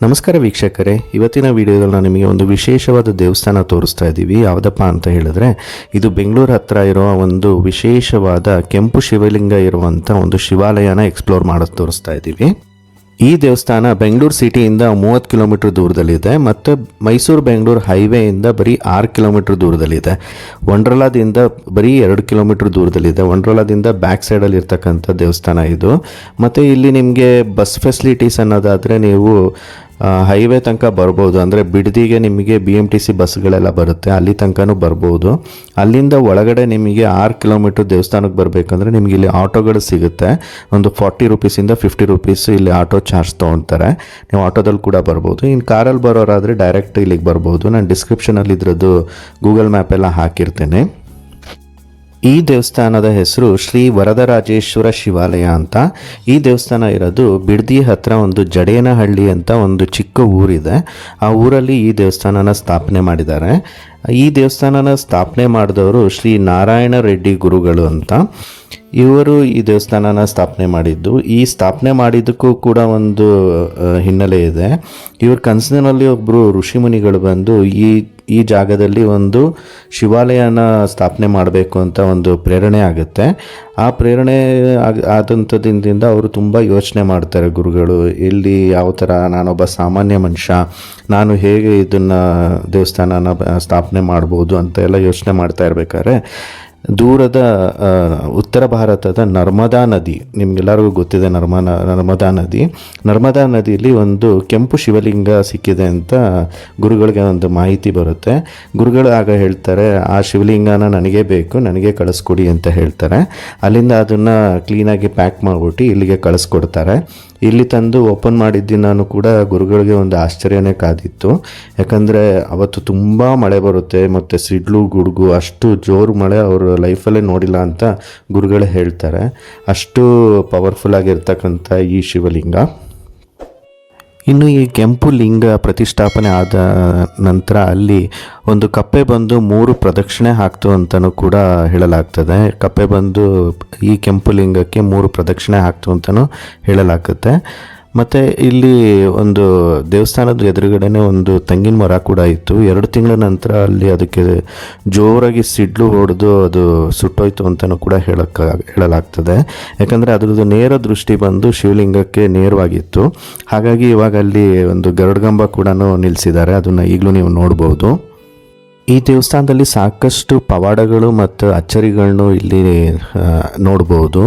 ನಮಸ್ಕಾರ ವೀಕ್ಷಕರೇ, ಇವತ್ತಿನ ವಿಡಿಯೋದಲ್ಲಿ ನಾನು ನಿಮಗೆ ಒಂದು ವಿಶೇಷವಾದ ದೇವಸ್ಥಾನ ತೋರಿಸ್ತಾ ಇದ್ದೀವಿ. ಯಾವುದಪ್ಪ ಅಂತ ಹೇಳಿದ್ರೆ, ಇದು ಬೆಂಗಳೂರು ಹತ್ರ ಇರೋ ಒಂದು ವಿಶೇಷವಾದ ಕೆಂಪು ಶಿವಲಿಂಗ ಇರುವಂಥ ಒಂದು ಶಿವಾಲಯನ ಎಕ್ಸ್ಪ್ಲೋರ್ ಮಾಡೋದು ತೋರಿಸ್ತಾ ಇದ್ದೀವಿ. ಈ ದೇವಸ್ಥಾನ ಬೆಂಗಳೂರು ಸಿಟಿಯಿಂದ ಮೂವತ್ತು ಕಿಲೋಮೀಟರ್ ದೂರದಲ್ಲಿದೆ. ಮತ್ತು ಮೈಸೂರು ಬೆಂಗಳೂರು ಹೈವೇಯಿಂದ ಬರೀ ಆರು ಕಿಲೋಮೀಟರ್ ದೂರದಲ್ಲಿದೆ. ವಂಡ್ರಲಾದಿಂದ ಬರೀ ಎರಡು ಕಿಲೋಮೀಟರ್ ದೂರದಲ್ಲಿದೆ. ವಂಡ್ರಲಾದಿಂದ ಬ್ಯಾಕ್ ಸೈಡಲ್ಲಿ ಇರ್ತಕ್ಕಂಥ ದೇವಸ್ಥಾನ ಇದು. ಮತ್ತು ಇಲ್ಲಿ ನಿಮಗೆ ಬಸ್ ಫೆಸಿಲಿಟೀಸ್ ಅನ್ನೋದಾದರೆ ನೀವು ಹೈವೇ ತನಕ ಬರ್ಬೋದು. ಅಂದರೆ ಬಿಡದಿಗೆ ನಿಮಗೆ ಬಿ ಎಂ ಟಿ ಸಿ ಬಸ್ಗಳೆಲ್ಲ ಬರುತ್ತೆ. ಅಲ್ಲಿ ತನಕನೂ ಬರ್ಬೋದು. ಅಲ್ಲಿಂದ ಒಳಗಡೆ ನಿಮಗೆ ಆರು ಕಿಲೋಮೀಟ್ರ್ ದೇವಸ್ಥಾನಕ್ಕೆ ಬರಬೇಕಂದ್ರೆ ನಿಮಗೆ ಇಲ್ಲಿ ಆಟೋಗಳು ಸಿಗುತ್ತೆ. ಒಂದು ಫಾರ್ಟಿ ರುಪೀಸಿಂದ ಫಿಫ್ಟಿ ರುಪೀಸ್ ಇಲ್ಲಿ ಆಟೋ ಚಾರ್ಜ್ ತೊಗೊಳ್ತಾರೆ. ನೀವು ಆಟೋದಲ್ಲಿ ಕೂಡ ಬರ್ಬೋದು. ಇನ್ನು ಕಾರಲ್ಲಿ ಬರೋರಾದರೆ ಡೈರೆಕ್ಟ್ ಇಲ್ಲಿಗೆ ಬರ್ಬೋದು. ನಾನು ಡಿಸ್ಕ್ರಿಪ್ಷನಲ್ಲಿ ಇದ್ರದ್ದು ಗೂಗಲ್ ಮ್ಯಾಪ್ ಎಲ್ಲ ಹಾಕಿರ್ತೇನೆ. ಈ ದೇವಸ್ಥಾನದ ಹೆಸರು ಶ್ರೀ ವರದರಾಜೇಶ್ವರ ಶಿವಾಲಯ ಅಂತ. ಈ ದೇವಸ್ಥಾನ ಇರೋದು ಬಿಡ್ದಿ ಹತ್ರ ಒಂದು ಜಡೇನಹಳ್ಳಿ ಅಂತ ಒಂದು ಚಿಕ್ಕ ಊರಿದೆ. ಆ ಊರಲ್ಲಿ ಈ ದೇವಸ್ಥಾನನ ಸ್ಥಾಪನೆ ಮಾಡಿದ್ದಾರೆ. ಈ ದೇವಸ್ಥಾನನ ಸ್ಥಾಪನೆ ಮಾಡಿದವರು ಶ್ರೀ ನಾರಾಯಣ ರೆಡ್ಡಿ ಗುರುಗಳು ಅಂತ. ಇವರು ಈ ದೇವಸ್ಥಾನನ ಸ್ಥಾಪನೆ ಮಾಡಿದ್ದು. ಈ ಸ್ಥಾಪನೆ ಮಾಡಿದ್ದಕ್ಕೂ ಕೂಡ ಒಂದು ಹಿನ್ನೆಲೆ ಇದೆ. ಇವ್ರ ಕನಸಿನಲ್ಲಿ ಒಬ್ಬರು ಋಷಿಮುನಿಗಳು ಬಂದು ಈ ಈ ಜಾಗದಲ್ಲಿ ಒಂದು ಶಿವಾಲಯನ ಸ್ಥಾಪನೆ ಮಾಡಬೇಕು ಅಂತ ಒಂದು ಪ್ರೇರಣೆ ಆಗುತ್ತೆ. ಆ ಪ್ರೇರಣೆ ಆದಂಥದಿಂದ ಅವರು ತುಂಬ ಯೋಚನೆ ಮಾಡ್ತಾರೆ ಗುರುಗಳು. ಇಲ್ಲಿ ಯಾವ ಥರ ನಾನೊಬ್ಬ ಸಾಮಾನ್ಯ ಮನುಷ್ಯ, ನಾನು ಹೇಗೆ ಇದನ್ನು ದೇವಸ್ಥಾನನ ಸ್ಥಾಪನೆ ಮಾಡ್ಬೋದು ಅಂತ ಎಲ್ಲ ಯೋಚನೆ ಮಾಡ್ತಾ ಇರ್ಬೇಕಾದ್ರೆ ದೂರದ ಉತ್ತರ ಭಾರತದ ನರ್ಮದಾ ನದಿ, ನಿಮಗೆಲ್ಲರಿಗೂ ಗೊತ್ತಿದೆ ನರ್ಮ ನರ್ಮದಾ ನದಿ. ನರ್ಮದಾ ನದಿಯಲ್ಲಿ ಒಂದು ಕೆಂಪು ಶಿವಲಿಂಗ ಸಿಕ್ಕಿದೆ ಅಂತ ಗುರುಗಳಿಗೆ ಒಂದು ಮಾಹಿತಿ ಬರುತ್ತೆ. ಗುರುಗಳು ಆಗ ಹೇಳ್ತಾರೆ, ಆ ಶಿವಲಿಂಗನ ನನಗೆ ಬೇಕು, ನನಗೆ ಕಳಿಸ್ಕೊಡಿ ಅಂತ ಹೇಳ್ತಾರೆ. ಅಲ್ಲಿಂದ ಅದನ್ನು ಕ್ಲೀನಾಗಿ ಪ್ಯಾಕ್ ಮಾಡಿಬಿಟ್ಟು ಇಲ್ಲಿಗೆ ಕಳಿಸ್ಕೊಡ್ತಾರೆ. ಇಲ್ಲಿ ತಂದು ಓಪನ್ ಮಾಡಿದ್ದು ನಾನು ಕೂಡ ಗುರುಗಳಿಗೆ ಒಂದು ಆಶ್ಚರ್ಯನೇ ಕಾದಿತ್ತು. ಯಾಕಂದರೆ ಅವತ್ತು ತುಂಬ ಮಳೆ ಬರುತ್ತೆ, ಮತ್ತು ಸಿಡ್ಲು, ಗುಡುಗು ಅಷ್ಟು ಜೋರು ಮಳೆ ಅವರು ಲೈಫಲ್ಲೇ ನೋಡಿಲ್ಲ ಅಂತ ಗುರುಗಳೇ ಹೇಳ್ತಾರೆ. ಅಷ್ಟು ಪವರ್ಫುಲ್ ಆಗಿರ್ತಕ್ಕಂಥ ಈ ಶಿವಲಿಂಗ. ಇನ್ನು ಈ ಕೆಂಪು ಲಿಂಗ ಪ್ರತಿಷ್ಠಾಪನೆ ಆದ ನಂತರ ಅಲ್ಲಿ ಒಂದು ಕಪ್ಪೆ ಬಂದು ಮೂರು ಪ್ರದಕ್ಷಿಣೆ ಹಾಕ್ತು ಅಂತಲೂ ಕೂಡ ಹೇಳಲಾಗ್ತದೆ. ಕಪ್ಪೆ ಬಂದು ಈ ಕೆಂಪು ಲಿಂಗಕ್ಕೆ ಮೂರು ಪ್ರದಕ್ಷಿಣೆ ಹಾಕ್ತು ಅಂತಲೂ ಹೇಳಲಾಗುತ್ತೆ. ಮತ್ತು ಇಲ್ಲಿ ಒಂದು ದೇವಸ್ಥಾನದ ಎದುರುಗಡೆನೆ ಒಂದು ತೆಂಗಿನ ಮರ ಕೂಡ ಇತ್ತು. ಎರಡು ತಿಂಗಳ ನಂತರ ಅಲ್ಲಿ ಅದಕ್ಕೆ ಜೋರಾಗಿ ಸಿಡ್ಲು ಹೊಡೆದು ಅದು ಸುಟ್ಟೋಯ್ತು ಅಂತಲೂ ಕೂಡ ಹೇಳಕ್ಕ, ಹೇಳಲಾಗ್ತದೆ. ಯಾಕಂದರೆ ಅದ್ರದ್ದು ನೇರ ದೃಷ್ಟಿ ಬಂದು ಶಿವಲಿಂಗಕ್ಕೆ ನೇರವಾಗಿತ್ತು. ಹಾಗಾಗಿ ಇವಾಗ ಅಲ್ಲಿ ಒಂದು ಗರಡಗಂಬ ಕೂಡ ನಿಲ್ಲಿಸಿದ್ದಾರೆ ಅದನ್ನು ಈಗಲೂ ನೀವು ನೋಡ್ಬೋದು. ಈ ದೇವಸ್ಥಾನದಲ್ಲಿ ಸಾಕಷ್ಟು ಪವಾಡಗಳು ಮತ್ತು ಅಚ್ಚರಿಗಳನ್ನು ಇಲ್ಲಿ ನೋಡ್ಬೋದು.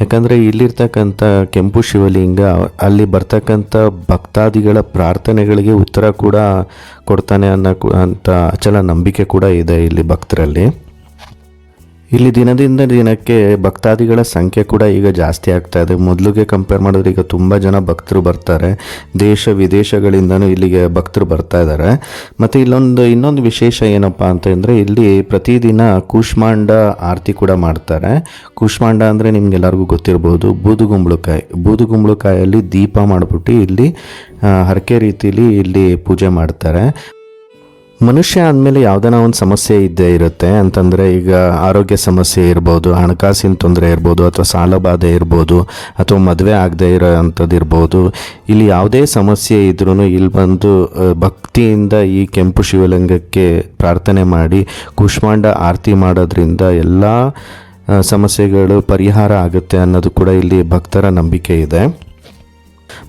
ಯಾಕಂದರೆ ಇಲ್ಲಿರ್ತಕ್ಕಂಥ ಕೆಂಪು ಶಿವಲಿಂಗ, ಅಲ್ಲಿ ಬರ್ತಕ್ಕಂಥ ಭಕ್ತಾದಿಗಳ ಪ್ರಾರ್ಥನೆಗಳಿಗೆ ಉತ್ತರ ಕೂಡ ಕೊಡ್ತಾನೆ ಅನ್ನೋ ಅಂತ ಅಚಲ ನಂಬಿಕೆ ಕೂಡ ಇದೆ ಇಲ್ಲಿ ಭಕ್ತರಲ್ಲಿ. ಇಲ್ಲಿ ದಿನದಿಂದ ದಿನಕ್ಕೆ ಭಕ್ತಾದಿಗಳ ಸಂಖ್ಯೆ ಕೂಡ ಈಗ ಜಾಸ್ತಿ ಆಗ್ತಾ ಇದೆ. ಮೊದಲಿಗೆ ಕಂಪೇರ್ ಮಾಡಿದ್ರೆ ಈಗ ತುಂಬ ಜನ ಭಕ್ತರು ಬರ್ತಾರೆ. ದೇಶ ವಿದೇಶಗಳಿಂದನೂ ಇಲ್ಲಿಗೆ ಭಕ್ತರು ಬರ್ತಾ ಇದ್ದಾರೆ ಮತ್ತು ಇಲ್ಲೊಂದು, ಇನ್ನೊಂದು ವಿಶೇಷ ಏನಪ್ಪ ಅಂತಂದರೆ ಇಲ್ಲಿ ಪ್ರತಿದಿನ ಕೂಷ್ಮಾಂಡ ಆರತಿ ಕೂಡ ಮಾಡ್ತಾರೆ. ಕೂಷ್ಮಾಂಡ ಅಂದರೆ ನಿಮ್ಗೆಲ್ಲರಿಗೂ ಗೊತ್ತಿರ್ಬೋದು. ಬೂದುಗುಂಬಳಕಾಯಿ, ಬೂದುಗುಂಬಳಕಾಯಲ್ಲಿ ದೀಪ ಮಾಡಿಬಿಟ್ಟು ಇಲ್ಲಿ ಹರಕೆ ರೀತಿಯಲ್ಲಿ ಇಲ್ಲಿ ಪೂಜೆ ಮಾಡ್ತಾರೆ. ಮನುಷ್ಯ ಅಂದಮೇಲೆ ಯಾವ್ದಾನ ಒಂದು ಸಮಸ್ಯೆ ಇದ್ದೇ ಇರುತ್ತೆ. ಅಂತಂದರೆ ಈಗ ಆರೋಗ್ಯ ಸಮಸ್ಯೆ ಇರ್ಬೋದು, ಹಣಕಾಸಿನ ತೊಂದರೆ ಇರ್ಬೋದು, ಅಥವಾ ಸಾಲ ಬಾಧೆ ಇರ್ಬೋದು, ಅಥವಾ ಮದುವೆ ಆಗದೆ ಇರೋ ಅಂಥದ್ದು ಇರ್ಬೋದು. ಇಲ್ಲಿ ಯಾವುದೇ ಸಮಸ್ಯೆ ಇದ್ರೂ ಇಲ್ಲಿ ಬಂದು ಭಕ್ತಿಯಿಂದ ಈ ಕೆಂಪು ಶಿವಲಿಂಗಕ್ಕೆ ಪ್ರಾರ್ಥನೆ ಮಾಡಿ, ಕುಷ್ಮಾಂಡ ಆರತಿ ಮಾಡೋದ್ರಿಂದ ಎಲ್ಲ ಸಮಸ್ಯೆಗಳು ಪರಿಹಾರ ಆಗುತ್ತೆ ಅನ್ನೋದು ಕೂಡ ಇಲ್ಲಿ ಭಕ್ತರ ನಂಬಿಕೆ ಇದೆ.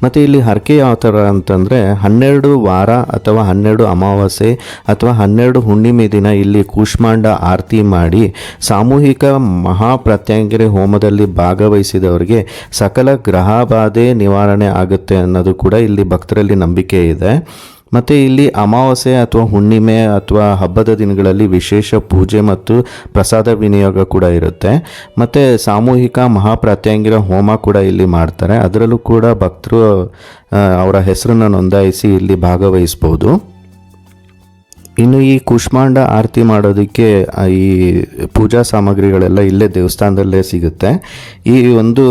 ಮತ್ತು ಇಲ್ಲಿ ಹರಕೆ ಯಾವ ಥರ ಅಂತಂದರೆ ಹನ್ನೆರಡು ವಾರ ಅಥವಾ ಹನ್ನೆರಡು ಅಮಾವಾಸ್ಯೆ ಅಥವಾ ಹನ್ನೆರಡು ಹುಣ್ಣಿಮೆ ದಿನ ಇಲ್ಲಿ ಕೂಷ್ಮಾಂಡ ಆರತಿ ಮಾಡಿ ಸಾಮೂಹಿಕ ಮಹಾಪ್ರತ್ಯಂಗಿರಿ ಹೋಮದಲ್ಲಿ ಭಾಗವಹಿಸಿದವರಿಗೆ ಸಕಲ ಗ್ರಹ ಬಾಧೆ ನಿವಾರಣೆ ಆಗುತ್ತೆ ಅನ್ನೋದು ಕೂಡ ಇಲ್ಲಿ ಭಕ್ತರಲ್ಲಿ ನಂಬಿಕೆ ಇದೆ. ಮತ್ತು ಇಲ್ಲಿ ಅಮಾವಾಸ್ಯೆ ಅಥವಾ ಹುಣ್ಣಿಮೆ ಅಥವಾ ಹಬ್ಬದ ದಿನಗಳಲ್ಲಿ ವಿಶೇಷ ಪೂಜೆ ಮತ್ತು ಪ್ರಸಾದ ವಿನಿಯೋಗ ಕೂಡ ಇರುತ್ತೆ. ಮತ್ತು ಸಾಮೂಹಿಕ ಮಹಾಪ್ರತ್ಯಂಗಿರ ಹೋಮ ಕೂಡ ಇಲ್ಲಿ ಮಾಡ್ತಾರೆ. ಅದರಲ್ಲೂ ಕೂಡ ಭಕ್ತರು ಅವರ ಹೆಸರನ್ನು ನೋಂದಾಯಿಸಿ ಇಲ್ಲಿ ಭಾಗವಹಿಸ್ಬೋದು. ಇನ್ನು ಈ ಕುಷ್ಮಾಂಡ ಆರತಿ ಮಾಡೋದಕ್ಕೆ ಈ ಪೂಜಾ ಸಾಮಗ್ರಿಗಳೆಲ್ಲ ಇಲ್ಲೇ ದೇವಸ್ಥಾನದಲ್ಲೇ ಸಿಗುತ್ತೆ. ಈ ಒಂದು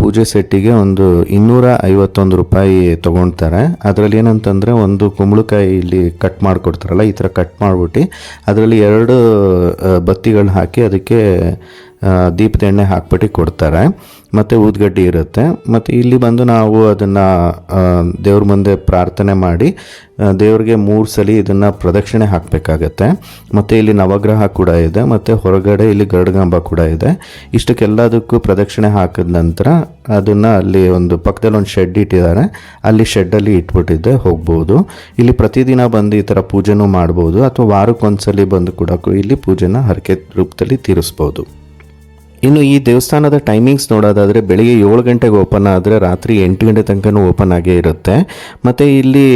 ಪೂಜೆ ಸೆಟ್ಟಿಗೆ ಒಂದು ಇನ್ನೂರ ಐವತ್ತೊಂದು ರೂಪಾಯಿ ತೊಗೊಳ್ತಾರೆ ಅದರಲ್ಲಿ ಏನಂತಂದರೆ ಒಂದು ಕುಂಬಳಕಾಯಿ ಇಲ್ಲಿ ಕಟ್ ಮಾಡಿಕೊಡ್ತಾರಲ್ಲ, ಈ ಥರ ಕಟ್ ಮಾಡಿಬಿಟ್ಟು, ಅದರಲ್ಲಿ ಎರಡು ಬತ್ತಿಗಳನ್ನ ಹಾಕಿ ಅದಕ್ಕೆ ದೀಪದ ಎಣ್ಣೆ ಹಾಕ್ಬಿಟ್ಟು ಕೊಡ್ತಾರೆ. ಮತ್ತು ಊದ್ಗಡ್ಡಿ ಇರುತ್ತೆ. ಮತ್ತು ಇಲ್ಲಿ ಬಂದು ನಾವು ಅದನ್ನು ದೇವ್ರ ಮುಂದೆ ಪ್ರಾರ್ಥನೆ ಮಾಡಿ ದೇವ್ರಿಗೆ ಮೂರು ಸಲ ಇದನ್ನು ಪ್ರದಕ್ಷಿಣೆ ಹಾಕಬೇಕಾಗತ್ತೆ. ಮತ್ತು ಇಲ್ಲಿ ನವಗ್ರಹ ಕೂಡ ಇದೆ. ಮತ್ತು ಹೊರಗಡೆ ಇಲ್ಲಿ ಗರುಡಗಂಬ ಕೂಡ ಇದೆ. ಇಷ್ಟಕ್ಕೆಲ್ಲದಕ್ಕೂ ಪ್ರದಕ್ಷಿಣೆ ಹಾಕಿದ ನಂತರ ಅದನ್ನು ಅಲ್ಲಿ ಒಂದು ಪಕ್ಕದಲ್ಲಿ ಒಂದು ಶೆಡ್ ಇಟ್ಟಿದ್ದಾರೆ. ಅಲ್ಲಿ ಶೆಡ್ಡಲ್ಲಿ ಇಟ್ಬಿಟ್ಟಿದ್ದೆ ಹೋಗ್ಬೋದು. ಇಲ್ಲಿ ಪ್ರತಿದಿನ ಬಂದು ಈ ಥರ ಪೂಜೆನೂ ಮಾಡ್ಬೋದು. ಅಥವಾ ವಾರಕ್ಕೊಂದ್ಸಲಿ ಬಂದು ಕೂಡ ಇಲ್ಲಿ ಪೂಜೆನ ಹರಕೆ ರೂಪದಲ್ಲಿ ತೀರಿಸ್ಬೋದು. ಇನ್ನು ಈ ದೇವಸ್ಥಾನದ ಟೈಮಿಂಗ್ಸ್ ನೋಡೋದಾದರೆ ಬೆಳಿಗ್ಗೆ ಏಳು ಗಂಟೆಗೆ ಓಪನ್ ಆದರೆ ರಾತ್ರಿ ಎಂಟು ಗಂಟೆ ತನಕನೂ ಓಪನ್ ಆಗೇ ಇರುತ್ತೆ. ಮತ್ತು ಇಲ್ಲಿ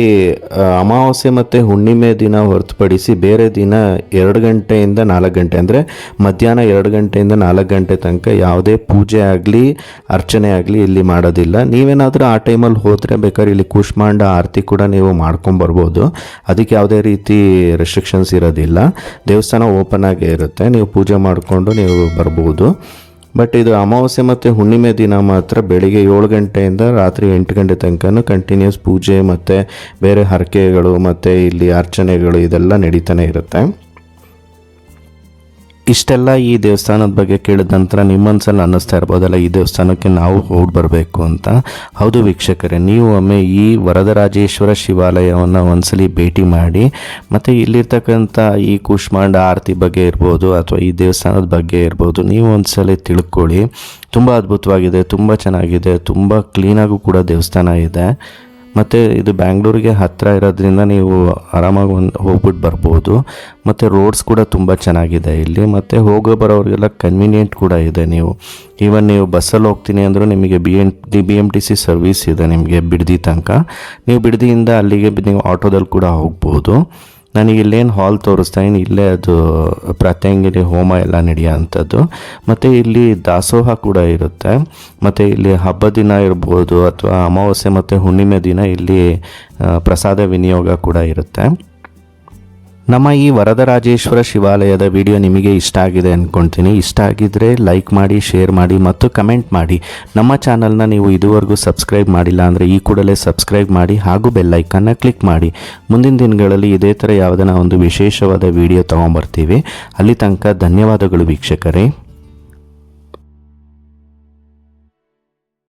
ಅಮಾವಾಸ್ಯೆ ಮತ್ತು ಹುಣ್ಣಿಮೆ ದಿನ ಹೊರತುಪಡಿಸಿ ಬೇರೆ ದಿನ ಎರಡು ಗಂಟೆಯಿಂದ ನಾಲ್ಕು ಗಂಟೆ, ಅಂದರೆ ಮಧ್ಯಾಹ್ನ ಎರಡು ಗಂಟೆಯಿಂದ ನಾಲ್ಕು ಗಂಟೆ ತನಕ ಯಾವುದೇ ಪೂಜೆ ಆಗಲಿ, ಅರ್ಚನೆ ಆಗಲಿ ಇಲ್ಲಿ ಮಾಡೋದಿಲ್ಲ. ನೀವೇನಾದರೂ ಆ ಟೈಮಲ್ಲಿ ಹೋದರೆ ಬೇಕಾದ್ರೆ ಇಲ್ಲಿ ಕುಷ್ಮಾಂಡ ಆರತಿ ಕೂಡ ನೀವು ಮಾಡ್ಕೊಂಬರ್ಬೋದು ಅದಕ್ಕೆ ಯಾವುದೇ ರೀತಿ ರೆಸ್ಟ್ರಿಕ್ಷನ್ಸ್ ಇರೋದಿಲ್ಲ. ದೇವಸ್ಥಾನ ಓಪನ್ ಆಗೇ ಇರುತ್ತೆ. ನೀವು ಪೂಜೆ ಮಾಡಿಕೊಂಡು ನೀವು ಬರ್ಬೋದು. ಬಟ್ ಇದು ಅಮಾವಾಸ್ಯೆ ಮತ್ತು ಹುಣ್ಣಿಮೆ ದಿನ ಮಾತ್ರ ಬೆಳಿಗ್ಗೆ ಏಳು ಗಂಟೆಯಿಂದ ರಾತ್ರಿ ಎಂಟು ಗಂಟೆ ತನಕನೂ ಕಂಟಿನ್ಯೂಸ್ ಪೂಜೆ ಮತ್ತು ಬೇರೆ ಹರಕೆಗಳು ಮತ್ತು ಇಲ್ಲಿ ಅರ್ಚನೆಗಳು ಇದೆಲ್ಲ ನಡೀತಾನೆ ಇರುತ್ತೆ. ಇಷ್ಟೆಲ್ಲ ಈ ದೇವಸ್ಥಾನದ ಬಗ್ಗೆ ಕೇಳಿದ ನಂತರ ನಿಮ್ಮನ್ಸಲ್ಲಿ ಅನ್ನಿಸ್ತಾ ಇರ್ಬೋದಲ್ಲ, ಈ ದೇವಸ್ಥಾನಕ್ಕೆ ನಾವು ಹೋಗಿ ಬರಬೇಕು ಅಂತ. ಹೌದು ವೀಕ್ಷಕರೇ, ನೀವು ಒಮ್ಮೆ ಈ ವರದರಾಜೇಶ್ವರ ಶಿವಾಲಯವನ್ನು ಒಂದ್ಸಲಿ ಭೇಟಿ ಮಾಡಿ, ಮತ್ತು ಇಲ್ಲಿರ್ತಕ್ಕಂಥ ಈ ಕುಷ್ಮಾಂಡ ಆರತಿ ಬಗ್ಗೆ ಇರ್ಬೋದು ಅಥವಾ ಈ ದೇವಸ್ಥಾನದ ಬಗ್ಗೆ ಇರ್ಬೋದು, ನೀವು ಒಂದ್ಸಲಿ ತಿಳ್ಕೊಳ್ಳಿ. ತುಂಬ ಅದ್ಭುತವಾಗಿದೆ, ತುಂಬ ಚೆನ್ನಾಗಿದೆ, ತುಂಬ ಕ್ಲೀನಾಗೂ ಕೂಡ ದೇವಸ್ಥಾನ ಇದೆ. ಮತ್ತು ಇದು ಬ್ಯಾಂಗ್ಳೂರಿಗೆ ಹತ್ತಿರ ಇರೋದ್ರಿಂದ ನೀವು ಆರಾಮಾಗಿ ಒಂದು ಹೋಗ್ಬಿಟ್ಟು ಬರ್ಬೋದು. ಮತ್ತು ರೋಡ್ಸ್ ಕೂಡ ತುಂಬ ಚೆನ್ನಾಗಿದೆ ಇಲ್ಲಿ. ಮತ್ತು ಹೋಗೋ ಬರೋರಿಗೆಲ್ಲ ಕನ್ವೀನಿಯೆಂಟ್ ಕೂಡ ಇದೆ ನೀವು. ಈವನ್ ನೀವು ಬಸ್ಸಲ್ಲಿ ಹೋಗ್ತೀನಿ ಅಂದರೂ ನಿಮಗೆ B N B M T C service ಇದೆ ನಿಮಗೆ ಬಿಡದಿ ತನಕ. ನೀವು ಬಿಡದಿಯಿಂದ ಅಲ್ಲಿಗೆ ನೀವು ಆಟೋದಲ್ಲಿ ಕೂಡ ಹೋಗ್ಬೋದು. ನನಗೆ ಇಲ್ಲೇನು ಹಾಲ್ ತೋರಿಸ್ತಾ ಇದ್ದೀನಿ ಇಲ್ಲೇ ಅದು ಪ್ರತ್ಯಂಗಿರಿ ಹೋಮ ಎಲ್ಲ ನಡೆಯೋ ಅಂಥದ್ದು. ಮತ್ತು ಇಲ್ಲಿ ದಾಸೋಹ ಕೂಡ ಇರುತ್ತೆ. ಮತ್ತು ಇಲ್ಲಿ ಹಬ್ಬ ದಿನ ಇರ್ಬೋದು, ಅಥವಾ ಅಮಾವಾಸ್ಯೆ ಮತ್ತು ಹುಣ್ಣಿಮೆ ದಿನ ಇಲ್ಲಿ ಪ್ರಸಾದ ವಿನಿಯೋಗ ಕೂಡ ಇರುತ್ತೆ. ನಮ್ಮ ಈ ವರದರಾಜೇಶ್ವರ ಶಿವಾಲಯದ ವಿಡಿಯೋ ನಿಮಗೆ ಇಷ್ಟ ಆಗಿದೆ ಅಂದ್ಕೊಳ್ತೀನಿ ಇಷ್ಟ ಆಗಿದ್ದರೆ ಲೈಕ್ ಮಾಡಿ, ಶೇರ್ ಮಾಡಿ ಮತ್ತು ಕಮೆಂಟ್ ಮಾಡಿ. ನಮ್ಮ ಚಾನಲ್ನ ನೀವು ಇದುವರೆಗೂ ಸಬ್ಸ್ಕ್ರೈಬ್ ಮಾಡಿಲ್ಲ ಅಂದರೆ ಈ ಕೂಡಲೇ ಸಬ್ಸ್ಕ್ರೈಬ್ ಮಾಡಿ ಹಾಗೂ ಬೆಲ್ಲೈಕನ್ನ ಕ್ಲಿಕ್ ಮಾಡಿ. ಮುಂದಿನ ದಿನಗಳಲ್ಲಿ ಇದೇ ಥರ ಯಾವುದನ್ನ ಒಂದು ವಿಶೇಷವಾದ ವಿಡಿಯೋ ತೊಗೊಂಬರ್ತೀವಿ. ಅಲ್ಲಿ ತನಕ ಧನ್ಯವಾದಗಳು ವೀಕ್ಷಕರೇ.